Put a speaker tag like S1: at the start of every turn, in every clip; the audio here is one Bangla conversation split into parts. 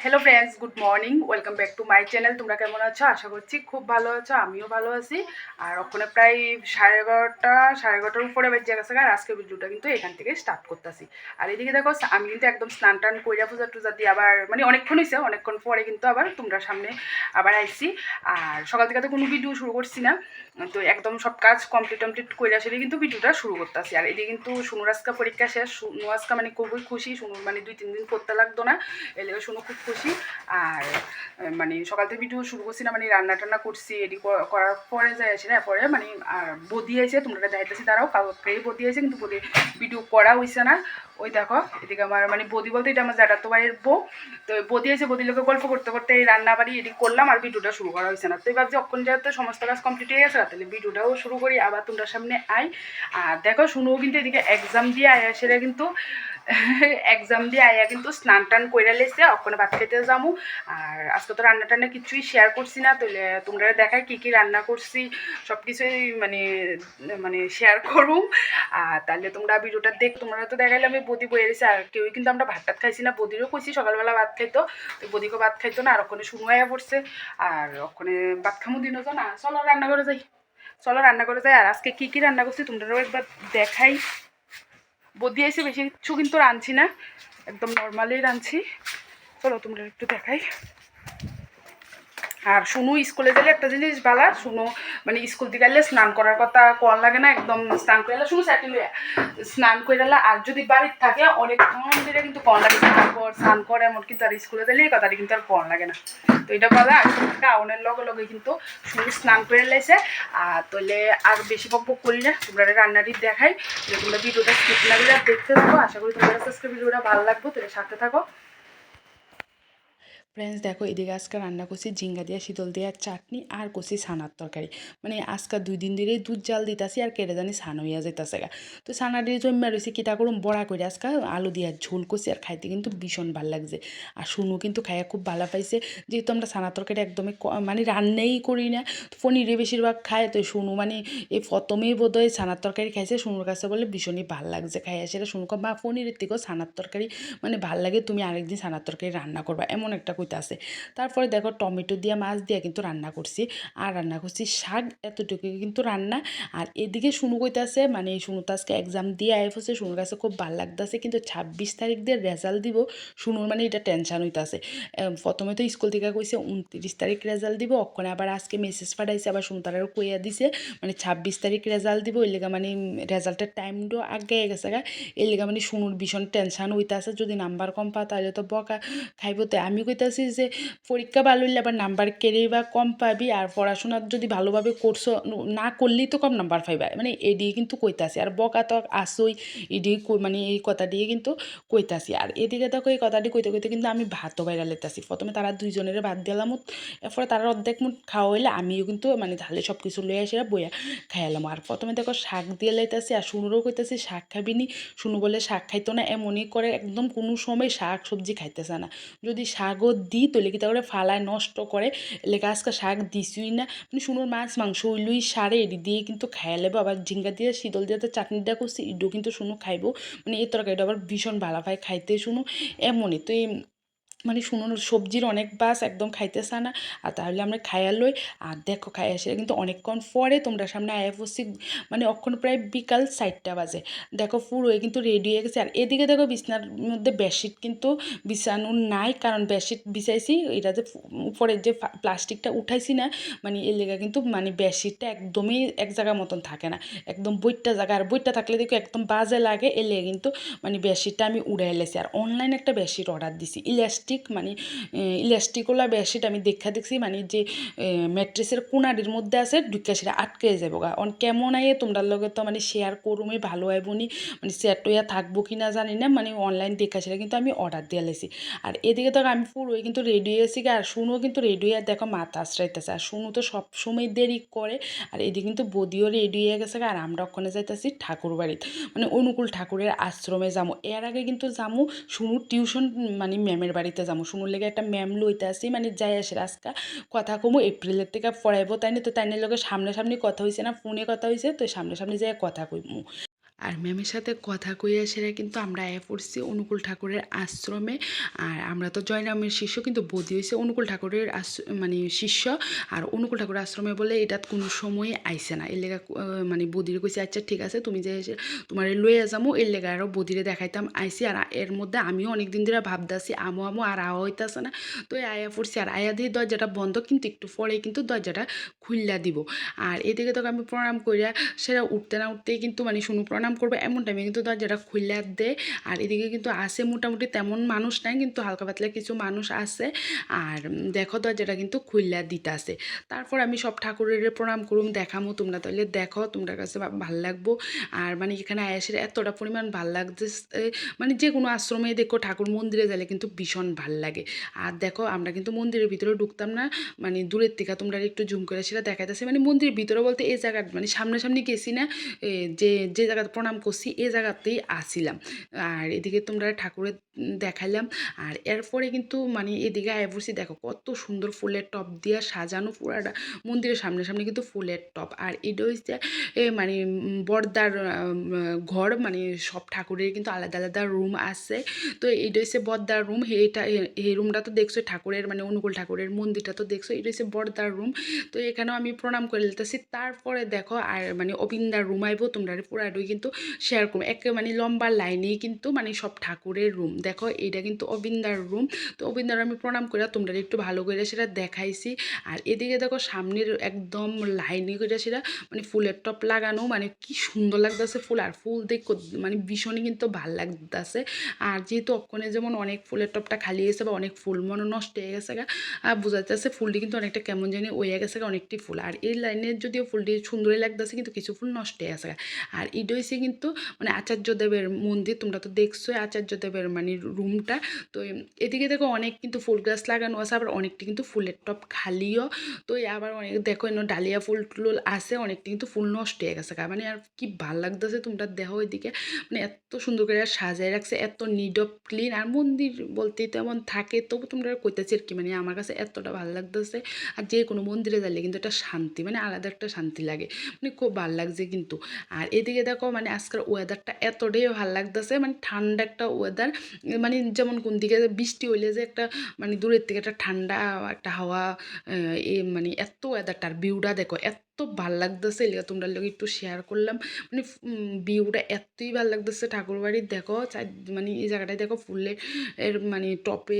S1: Hello friends good morning welcome back to my channel তোমরা কেমন আছো? আশা করছি খুব ভালো আছো, আমিও ভালো আছি। আর ওখানে প্রায় সাড়ে এগারোটা, সাড়ে এগারোটার উপরে বেজে গেছে আর আজকে ভিডিওটা কিন্তু এখান থেকে স্টার্ট করতেছি। আর এদিকে দেখো, আমি কিন্তু একদম স্নান টান কইরা পূজা টুজা দিয়ে আবার মানে অনেকক্ষণ হয়েছে অনেকক্ষণ পরে কিন্তু আবার তোমরা সামনে আবার আইছি। আর সকাল থেকে তো কোনো ভিডিও শুরু করছি না। তো একদম সব কাজ কমপ্লিট টমপ্লিট করে আসলে কিন্তু ভিডিওটা শুরু করতেছি। আর এদিকে কিন্তু সুনুর আজকা পরীক্ষা শেষ। সুনু আজকা মানে খুবই খুশি। সুনুর মানে দুই, তিন দিন করতে লাগতো না। এলে সুনু খুব খুশি। আর মানে সকাল থেকে ভিডিও শুরু করছি না মানে রান্না টান্না করছি এডি ক- করার পরে যাই আসি না, পরে মানে আর বদি আছে, তোমরা দেখাইতেছি তারাও কাউকেই বদি আছে, কিন্তু বদি ভিডিও করা হয়েছে না। ওই দেখো, এদিকে আমার মানে বদি বলতে এটা আমার জ্যাঠাতো ভাইয়ের বউ। তো বদি আছে, বদির লোকে গল্প করতে করতে এই রান্না বাড়ি এদিক করলাম, আর ভিডিওটা শুরু করা হয়েছে না। তো ভাবছি, অক্ষণ যেহেতু সমস্ত কাজ কমপ্লিট হয়ে গেছে তাহলে ভিডিওটাও শুরু করি, আবার তোমরা সামনে আই আর দেখো, শুনুও কিন্তু এদিকে এক্সাম দিয়ে আয়, সেটা কিন্তু এক্সাম দিয়ে আয়া কিন্তু স্নান টান কইরা লেছে, ওখানে ভাত খেতে যাব আর আজকে তো রান্না টান্না কিছুই শেয়ার করছি না, তাহলে তোমরা দেখায় কী কী রান্না করছি সব কিছুই মানে মানে শেয়ার করুম আর তাহলে তোমরা ভিডিওটা দেখ, তোমরা তো দেখাইলে আমি বদি বয়ে রয়েছে আর কেউই কিন্তু আমরা ভাত টাত খাইছি না, বদিরও কইছি সকালবেলা ভাত খাইতো, তো বদিকেও ভাত খাইতো না, আর ওখানে শুনু আয়া পড়ছে। আর ওখানে ভাত খামো দিনও তো না, চলো রান্না করে যাই, চলো রান্না করে যাই, আর আজকে কী কী রান্না করছি তোমরাও একবার দেখাই। বদি এসে বেশি কিছু কিন্তু রাঁধছি না একদম নর্মালি রাঁধছি। চলো তোমরা একটু দেখাই। আর শুনু স্কুলে গেলে একটা জিনিস বালা, শুনু মানে স্কুল থেকে গেলে স্নান করার কথা কল লাগে না, একদম স্নান করে এলে শুনু হয়ে স্নান করে এলে আর যদি বাড়ির থাকে অনেকক্ষণ ধরে কিন্তু কল লাগে তারপর স্নান করে এমন কিন্তু আর স্কুলে গেলে এই কথাটি কিন্তু আর কল লাগে না। তো এটা বলা, আর টাউনের লগে লগে কিন্তু শুনু স্নান করে লেছে আর তাহলে আর বেশি বক বক করি না, তোমরা রান্নাটি দেখাই। তোমরা ভিডিওটা স্কিপ না করে আর দেখতে থাকো। আশা করি তোমাদের আজকে ভিডিওটা ভালো লাগবে তাহলে সাথে থাকো। ফ্রেন্ডস দেখো, এদিকে আজকে রান্না করছি ঝিঙ্গা দিয়া, শীতল দেওয়ার চাটনি, আর করছি ছানার তরকারি। মানে আজকে দুই দিন ধরে দুধ জাল দিতাছি, আর কেটে জানি ছান হইয়া যেতেছে গা। তো ছানা দিয়ে জম্মা রয়েছে কিতা করুম, বড়া করে আজকে আলু দিয়া ঝোল করছি, আর খাইতে কিন্তু ভীষণ ভালো লাগছে। আর শুনু কিন্তু খাইয়া খুব ভালো পাইছে, যেহেতু আমরা ছানার তরকারি একদমই মানে রান্নাই করি না পনিরে বেশিরভাগ খায়, তো শুনু মানে এই প্রথমেই বোধ হয় ছানার তরকারি খাইছে, শুনুর কাছে বলে ভীষণই ভালো লাগছে খাইয়া, সেটা শুনু মা পনিরের থেকেও ছানার তরকারি মানে ভালো লাগে, তুমি আরেকদিন ছানার তরকারি রান্না করবা, এমন একটা কইতে আছে। তারপরে দেখো টমেটো দিয়ে মাছ দিয়ে কিন্তু রান্না করছি। আর রান্না করছি শাক এতটুকু কিন্তু রান্না। আর এদিকে শুনু কইতাছে মানে শুনু তো আজকে এক্সাম দিয়ে আইফ হচ্ছে শুনুর কাছে খুব ভালো লাগতেছে, কিন্তু ছাব্বিশ তারিখ দিয়ে রেজাল্ট দিব, শুনুর মানে এটা টেনশন হইতাছে। প্রথমে তো স্কুল থেকে কইছে উনত্রিশ তারিখ রেজাল্ট দিব, অক্ষণে আবার আজকে মেসেজ পাঠাইছে, আবার শুনু তারাও কইয়া দিছে মানে ছাব্বিশ তারিখ রেজাল্ট দিব ওই মানে রেজাল্টের টাইমটাও আগে গেছে গা। এই মানে শুনুর ভীষণ টেনশন হইতাছে, যদি নাম্বার কম পা তাহলে তো বকা খাইব। তো আমি কইতাছি যে পরীক্ষা ভালো হইলে আবার নাম্বার কেড়েই বা কম পাবি আর পড়াশোনা যদি ভালোভাবে করছ, না করলেই তো কম নাম্বার পাইবা। মানে এদিকে কিন্তু কইতাছি। আর বকা তো আসই এদিকে মানে এই কথা দিয়ে কিন্তু কইতাছি। আর এদিকে দেখো এই কথাটি কইতে কইতে কিন্তু আমি ভাতও বাইরা লেতাছি। প্রথমে তারা দুইজনের ভাত দিলাম, এরপরে তারা অর্ধেক মুঠ খাওয়া হইলে আমিও কিন্তু মানে ঢালে সব কিছু লইয়া আসে বইয়া খাইলাম। আর প্রথমে দেখো শাক দিয়ে লাইতাছি আর শুনুরও কইতাছি, শাক খাবি নি শুনু বলে শাক খাইতো না, এমনই করে একদম কোনো সময় শাক সবজি খাইতেছে না। যদি শাকও দিই তো লেগে তারপরে ফালায়, নষ্ট করে, লেগে আজকে শাক দিছুই না। মানে শুনুর মাছ, মাংস ওইলুই সারে এডি দিয়ে কিন্তু খাইয়া লেবো, আবার ঝিঙ্গা দিয়ে, শীতল দিয়ে তো চাটনিটা করছি ইডো কিন্তু শুনো খাইবো। মানে এই তরকারিটা আবার ভীষণ ভালো পায় খাইতে শুনো, এমনই। তো এই মানে শুনুন সবজির অনেক বাস একদম খাইতেছে না। আর তাহলে আমরা খাইয়া লই, আর দেখো খাইয়া সেটা কিন্তু অনেকক্ষণ পরে তোমরা সামনে আয়া পড়ছি মানে অক্ষণ প্রায় বিকাল চারটা বাজে। দেখো পুরোই কিন্তু রেডি হয়ে গেছে। আর এদিকে দেখো বিছনার মধ্যে বেডশিট কিন্তু বিছানো নাই, কারণ বেডশিট বিছাইছি, এটা যে উপরে যে প্লাস্টিকটা উঠাইছি না মানে এর লেগে কিন্তু মানে বেডশিটটা একদমই এক জায়গার মতন থাকে না। একদম বইটা জায়গা, আর বইটা থাকলে দেখো একদম বাজে লাগে, এর লেগে কিন্তু মানে বেডশিটটা আমি উড়াই লেছি। আর অনলাইনে একটা বেডশিট অর্ডার দিছি ইলাস্টিক মানে ইলাস্টিকওয়ালা বেডশিট আমি দেখা দেখছি মানে যে ম্যাট্রেসের কোনারির মধ্যে আছে ঢুকা সেটা আটকে যাব গা। অন কেমন আইয়ে তোমরা লগে তো মানে শেয়ার করুমই ভালো আইবনি মানে শেয়ার টইয়া থাকব কি না জানি না মানে অনলাইন দেখা সেটা কিন্তু আমি অর্ডার দিয়ে লেছি। আর এদিকে তো আমি পুরোই কিন্তু রেডি হয়ে গেছি গা, আর শুনুও কিন্তু রেডি হয়ে দেখো মাথা আশ্রাইতেছে। আর শুনু তো সব সময় দেরি করে আর এদিকে কিন্তু বদিও রেডি হয়ে গেছে আর আমরা ওখানে যাইতেছি ঠাকুর বাড়িতে। মানে অনুকূল ঠাকুরের আশ্রমে যাব এর আগে কিন্তু যাব শুনু টিউশন মানে ম্যামের বাড়িতে যাব শুনুর লেগে একটা ম্যাম লইতে আসি মানে যাই আসে রাস্তা। কথা কমু, এপ্রিলের থেকে পড়াইবো তাই না, তো তাই লগে সামনাসামনি কথা হয়েছে না, ফোনে কথা হয়েছে তো সামনাসামনি যাই কথা কইমু। আর ম্যামের সাথে কথা কইয়া সেরা কিন্তু আমরা আয়া পড়ছি অনুকূল ঠাকুরের আশ্রমে, আর আমরা তো জয়রামের শিষ্য, কিন্তু বদি হয়েছে অনুকূল ঠাকুরের মানে শিষ্য। আর অনুকূল ঠাকুরের আশ্রমে বলে এটা কোনো সময় আইসে না। এর লেগা মানে বদিরে কইছে আচ্ছা ঠিক আছে, তুমি যে তোমার লইয়া যামো, এর লেগা আরও বদিরে দেখাইতাম আইসি আর এর মধ্যে আমিও অনেক দিন ধরে ভাবতাছি, আমো আমো, আর আওয়া হইতাছে না। তো এই আয়া পড়ছি আর আয়া দিয়ে দরজাটা বন্ধ, কিন্তু একটু পরে কিন্তু দরজাটা খুললা দিব। আর এদিকে তোকে আমি প্রণাম করিয়া সেটা উঠতে না উঠতেই কিন্তু মানে শুনু, প্রণাম করবে এমন টাইমে কিন্তু তার যেটা খুললা দেয় আর এদিকে কিন্তু আসে মোটামুটি তেমন মানুষ নাই, কিন্তু হালকা পাতলা কিছু মানুষ আছে আর দেখো দরজাটা কিন্তু খুললা দিতে আসে তারপর আমি সব ঠাকুরের প্রণাম করুম, দেখামো তোমরা তাহলে দেখো তোমরা কাছে ভালো লাগবো। আর মানে এখানে আয়াসের এতটা পরিমাণ ভালো লাগছে মানে যে কোনো আশ্রমে দেখো ঠাকুর মন্দিরে গেলে কিন্তু ভীষণ ভালো লাগে। আর দেখো আমরা কিন্তু মন্দিরের ভিতরে ঢুকতাম না মানে দূরের থেকে তোমরা একটু জুম করে সেটা দেখাইতেছে। মানে মন্দিরের ভিতরে বলতে এই জায়গা মানে সামনাসামনি গেছি না যে যে জায়গাতে প্রণাম করছি এই জায়গাতেই আসিলাম। আর এদিকে তোমরা ঠাকুরের দেখাইলাম। আর এরপরে কিন্তু মানে এদিকে আয় পড়ছি দেখো কত সুন্দর ফুলের টপ দিয়া সাজানো পুরাটা মন্দিরের সামনে সামনে কিন্তু ফুলের টপ। আর এটা হচ্ছে এ মানে বর্দার ঘর মানে সব ঠাকুরের কিন্তু আলাদা আলাদা রুম আছে। তো এইটা হচ্ছে বর্দার রুম এইটা এই রুমটা তো দেখছ, ঠাকুরের মানে অনুকূল ঠাকুরের মন্দিরটা তো দেখছ, এটা হচ্ছে বর্দার রুম। তো এখানেও আমি প্রণাম করে নিতেছি তারপরে দেখো, আর মানে অবিন্দার রুম আইবো, তোমরা পুরাটুই কিন্তু শেয়ার করব একে মানে লম্বা লাইনেই কিন্তু মানে সব ঠাকুরের রুম দেখো, এইটা কিন্তু অবিন্দার রুম তো অবিন্দার আমি প্রণাম করে, তোমরা একটু ভালো করে সেটা দেখাইছি। আর এদিকে দেখো, সামনের একদম লাইনে করে সেটা মানে ফুলের টপ লাগানো। মানে কি সুন্দর লাগতেছে ফুল। আর ফুল দেখো মানে ভীষণই কিন্তু ভালো লাগতেছে। আর যেহেতু অক্ষণে যেমন অনেক ফুলের টপটা খালি গেছে বা অনেক ফুল মনে নষ্ট হয়ে গেছে গা আর বোঝা ফুলটি কিন্তু অনেকটা কেমন জানি হয়ে গেছে গা অনেকটি ফুল। আর এই লাইনের যদিও ফুলটি সুন্দরই লাগতেছে, কিন্তু কিছু ফুল নষ্ট হয়ে গেছে গা। আর এটা হচ্ছে কিন্তু মানে আচার্য দেবের মন্দির, তোমরা তো দেখছোই আচার্য দেবের মানে রুমটা। তো এদিকে দেখো অনেক কিন্তু ফুল গাছ লাগানো আছে, আবার অনেকটি কিন্তু ফুলের টপ খালিও। তো আবার অনেক, দেখো এনে ডালিয়া ফুল টুল আছে, অনেকটি কিন্তু ফুল নষ্ট হয়ে গেছে। মানে আর কি ভালো লাগতেছে তোমরা দেখো এদিকে। মানে এত সুন্দর করে সাজায় রাখছে, এত নিড অফ ক্লিন আর মন্দির বলতে তেমন থাকে, তবু তোমরা কইতেছি আর কি মানে আমার কাছে এতটা ভালো লাগতেছে। আর যে কোনো মন্দিরে গেলে কিন্তু একটা শান্তি মানে আলাদা একটা শান্তি লাগে। মানে খুব ভালো লাগছে কিন্তু। আর এদিকে দেখো মানে আজকের ওয়েদারটা এতটাই ভালো লাগতেছে মানে ঠান্ডা একটা ওয়েদার মানে যেমন কোন দিকে বৃষ্টি হইলে যে একটা মানে দূরের থেকে একটা ঠান্ডা একটা হাওয়া, এ মানে এত ওয়েদারটার ভিউটা দেখো, এত ভালো লাগতেছে এলিগা তোমরা লোক একটু শেয়ার করলাম। মানে ভিউটা এতই ভালো লাগতেছে ঠাকুর বাড়ির দেখো মানে এই জায়গাটায় দেখো ফুলের, এর মানে টপে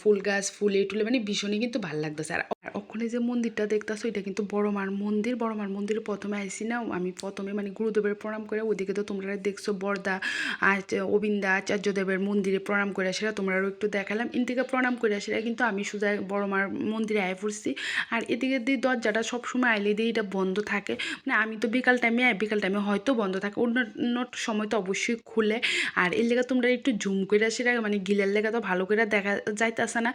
S1: ফুল গাছ, ফুলে টুলে মানে ভীষণই কিন্তু ভালো লাগতেছে। আর আর ওখানে যে মন্দিরটা দেখতেছো, এটা কিন্তু বড় মার মন্দির। বড় মার মন্দিরে প্রথমে আইসি না, আমি প্রথমে মানে গুরুদেবের প্রণাম করে ওদিকে তো তোমরা দেখছ, বর্দা আর অবিন্দা, আচার্যদেবের মন্দিরে প্রণাম করে সেটা তোমরাও একটু দেখালাম। ইন্দিকে প্রণাম করে সেটা কিন্তু আমি সোজা বড় মার মন্দিরে আয় পড়ছি। আর এদিকে দিয়ে দরজাটা সবসময় আইলে দিয়ে এটা বন্ধ থাকে। মানে আমি তো বিকাল টাইমে বিকাল টাইমে হয়তো বন্ধ থাকে। অন্য অন্য সময় তো অবশ্যই খুলে। আর এর লেগে তোমরা একটু জুম করে সেটা মানে গিলের লেগে তো ভালো করে দেখা যাইতেছে না।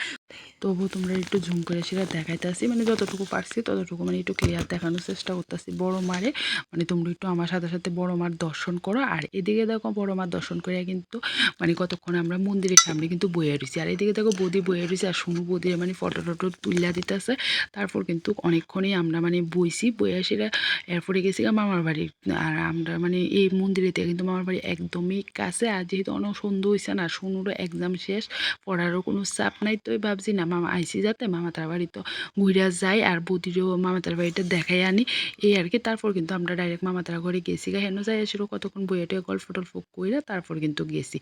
S1: তবু তোমরা একটু ঝুম করে সেটা দেখাইতেছি। মানে যতটুকু পারছি ততটুকু মানে একটু ক্লিয়ার দেখানোর চেষ্টা করতেছি। বড় মারে মানে তোমরা একটু আমার সাথে সাথে বড় মার দর্শন করো। আর এদিকে দেখো বড় মার দর্শন করে কিন্তু মানে কতক্ষণ আমরা মন্দিরের সামনে কিন্তু বইয়ে রয়েছি আর এদিকে দেখো বদি বইয়ে রয়েছে আর শুনু বদিরে মানে ফটো টটো তুলিয়া দিতেছে। তারপর কিন্তু অনেকক্ষণই আমরা মানে বইছি। বইয়া সেটা এরপরে গেছি গা মামার বাড়ি আর আমরা মানে এই মন্দিরে থেকে কিন্তু মামার বাড়ি একদমই কাছে, আর যেহেতু অনেক সুন্দর হয়েছে না শুনুরও এক্সাম শেষ, পড়ারও কোনো চাপ নাই, তো ভাবছি না, মামা আইসি যাতে, মামা তার বাড়ি তো ঘুরিয়া যাই আর বদিরও মামা তার বাড়িটা দেখাই আনি। এই আর কি, তারপর কিন্তু আমরা ডাইরেক্ট মামা তার ঘরে গেছি গা। হেন যাই আসিল কতক্ষণ বইয়েটে গল্প টল্প কইরা তারপর কিন্তু গেছি।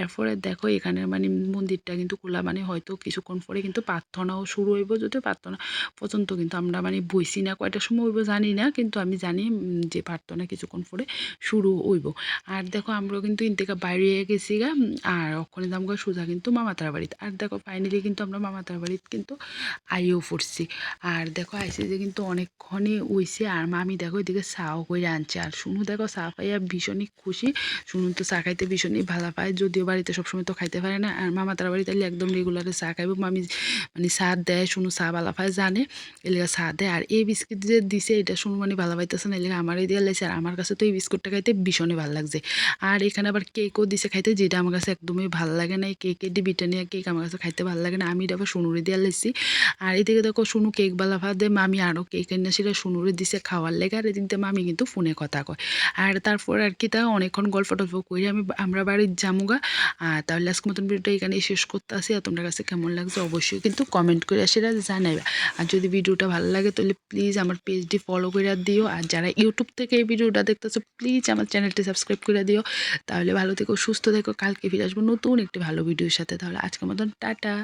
S1: এরপরে দেখো এখানের মানে মন্দিরটা কিন্তু খোলা মানে হয়তো কিছুক্ষণ পরে কিন্তু প্রার্থনাও শুরু হইব, যদিও প্রার্থনা পর্যন্ত কিন্তু আমরা মানে বইছি না, কয়টার সময় হইব জানি না, কিন্তু আমি জানি যে প্রার্থনা কিছুক্ষণ পরে শুরু হইব। আর দেখো আমরাও কিন্তু ইন থেকে বাইরে গেছি গা আর ওখানে দাম করে সোজা কিন্তু মামাতার বাড়িতে। আর দেখো ফাইনালি কিন্তু আমরা মামাতার বাড়িতে কিন্তু আইও পড়ছি। আর দেখো আইসি যে কিন্তু অনেকক্ষণই উইছে, আর মামি দেখো এদিকে চাও করে আনছে। আর শুনু দেখো চা পাইয়া ভীষণই খুশি। শুনু তো চা খাইতে ভীষণই ভালো পায়, যদিও বাড়িতে সবসময় তো খাইতে পারে না। আর মামা তার বাড়িতে একদম রেগুলারে চা খাইব। মামি মানে চা দেয়, শুনু চা ভালো পায়, জানে। এলাকা চা দেয়। আর এই বিস্কিট যে দিছে, এটা মানে ভালো পাইতেছে না এলাকা আমারই দিয়ে লাইছে আর আমার কাছে তো এই বিস্কুটটা খাইতে ভীষণই ভালো লাগছে। আর এখানে আবার কেকও দিছে খাইতে, যেটা আমার কাছে একদমই ভালো লাগে না। এই কেকের দি, ব্রিটানিয়া কেক আমার কাছে খাইতে ভালো লাগে না। আমি এটা আবার শুনুরে দিয়ে লাইছি আর এদিকে দেখো শুনু কেক বালা ভাদে মামি আরও কেক এনে সেটা শুনুরে দিছে খাওয়ার লেগে। আর দিয়ে মামি কিন্তু ফোনে কথা কয়। আর তারপর আর কি, তা অনেকক্ষণ গল্প টল্প করে আমি আমরা বাড়ির জামুগা আর তাহলে আজকে মতন ভিডিওটা এখানেই শেষ করতে আসি আর তোমার কাছে কেমন লাগছে অবশ্যই কিন্তু কমেন্ট করে সেটা জানাইবা। আর যদি ভিডিওটা ভালো লাগে, তাহলে প্লিজ আমার পেজটি ফলো করে দিও। আর যারা ইউটিউব থেকে এই ভিডিওটা দেখতেছো প্লিজ আমার চ্যানেলটি সাবস্ক্রাইব করে দিও। তাহলে ভালো থেকো, সুস্থ থেকো। কালকে ফিরে আসব নতুন একটি ভালো ভিডিওর সাথে। তাহলে আজকের মতন, টাটা।